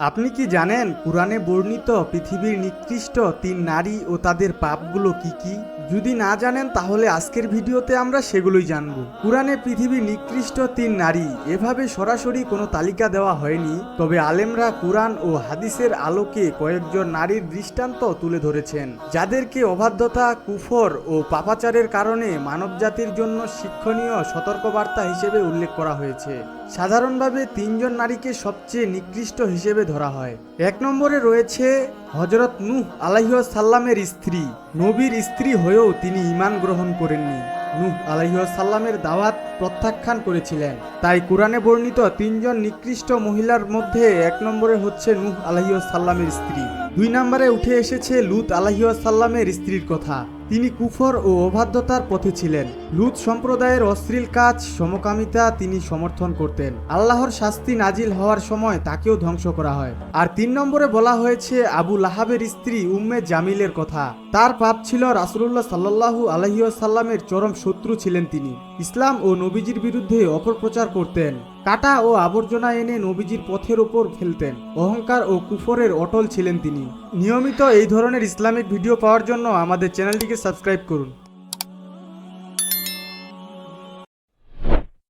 আপনি কি জানেন কোরআনে বর্ণিত পৃথিবীর নিকৃষ্ট তিন নারী ও তাদের পাপগুলো কি কি? যদি না জানেন, তাহলে আজকের ভিডিওতে আমরা সেগুলোই জানব। কোরআনে পৃথিবীর নিকৃষ্ট তিন নারী, এভাবে সরাসরি কোনো তালিকা দেওয়া হয়নি, তবে আলেমরা কোরআন ও হাদিসের আলোকে কয়েকজন নারীর দৃষ্টান্ত তুলে ধরেছেন, যাদেরকে অবাধ্যতা, কুফর ও পাপাচারের কারণে মানবজাতির জন্য শিক্ষণীয় সতর্কবার্তা হিসেবে উল্লেখ করা হয়েছে। সাধারণভাবে তিনজন নারীকে সবচেয়ে নিকৃষ্ট হিসেবে ধরা হয়। এক নম্বরে রয়েছে হজরত নূহ আলাইসাল্লামের স্ত্রী। নবীর স্ত্রী হয়েও তিনি ঈমান গ্রহণ করেননি। নূহ আলাইসাল্লামের দাওয়াত প্রত্যাখ্যান করেছিলেন। তাই কোরআনে বর্ণিত তিনজন নিকৃষ্ট মহিলার মধ্যে এক নম্বরে হচ্ছে নূহ আলাইসাল্লামের স্ত্রী। দুই নম্বরে উঠে এসেছে লুত আলাইসাল্লামের স্ত্রীর কথা। তিনি কুফর ও অবাধ্যতার পথে ছিলেন। লুত সম্প্রদায়ের অশ্লীল কাজ, সমকামিতা তিনি সমর্থন করতেন। আল্লাহর শাস্তি নাজিল হওয়ার সময় তাকেও ধ্বংস করা হয়। আর তিন নম্বরে বলা হয়েছে, আবু লাহাবের স্ত্রী উম্মে জামিলের কথা। তার পাপ ছিল রাসুল্লাহ সাল্লাহু আলহিউসাল্লামের চরম শত্রু ছিলেন তিনি। ইসলাম ও নবীজির বিরুদ্ধে অপপ্রচার করতেন। কাটা ও আবর্জনা এনে নবীজির পথের ওপর ফেলতেন। অহংকার ও কুফরের অটল ছিলেন তিনি। নিয়মিত এই ধরনের ইসলামিক ভিডিও পাওয়ার জন্য আমাদের চ্যানেলটিকে সাবস্ক্রাইব করুন।